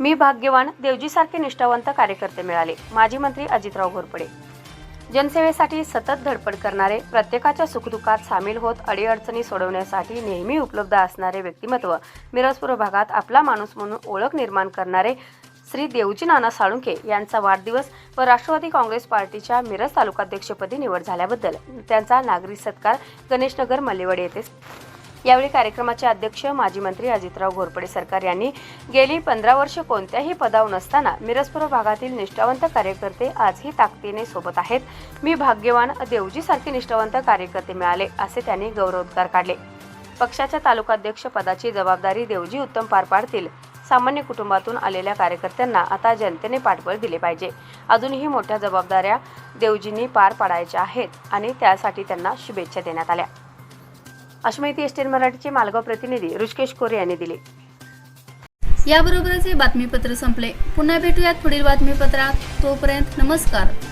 मी भाग्यवान देवजीसारखे निष्ठावंत कार्यकर्ते मिळाले. माजी मंत्री अजितराव घोरपडे. जनसेवेसाठी सतत धडपड करणारे प्रत्येकाच्या सुखदुःखात सामील होत अडीअडचणी सोडवण्यासाठी नेहमी उपलब्ध असणारे व्यक्तिमत्व मिरजपूर भागात आपला माणूस म्हणून ओळख निर्माण करणारे श्री देवजी नाना साळुंके यांचा वाढदिवस व राष्ट्रवादी काँग्रेस पार्टीच्या मिरज तालुकाध्यक्षपदी निवड झाल्याबद्दल त्यांचा नागरी सत्कार गणेशनगर मल्लेवाडी येथे यावेळी कार्यक्रमाचे अध्यक्ष माजी मंत्री अजितराव घोरपडे सरकार यांनी गेली पंधरा वर्ष कोणत्याही पदावर नसताना मिरजपूर भागातील निष्ठावंत कार्यकर्ते आजही ताकदीने सोबत आहेत. मी भाग्यवान देवजीसारखे निष्ठावंत कार्यकर्ते मिळाले असे त्यांनी गौरवोद्गार काढले. पक्षाच्या तालुकाध्यक्ष पदाची जबाबदारी देवजी उत्तम पार पाडतील. सामान्य कुटुंबातून आलेल्या कार्यकर्त्यांना आता जनतेने पाठबळ दिले पाहिजे. अजूनही मोठ्या जबाबदाऱ्या देवजींनी पार पाडायच्या आहेत आणि त्यासाठी त्यांना शुभेच्छा देण्यात आल्या. अशी माहिती एस मराठीचे मालगाव प्रतिनिधी ऋषिकेश कोरे यांनी दिली. याबरोबरच हे बातमीपत्र संपले. पुन्हा भेटूयात पुढील बातमीपत्रात. तोपर्यंत नमस्कार.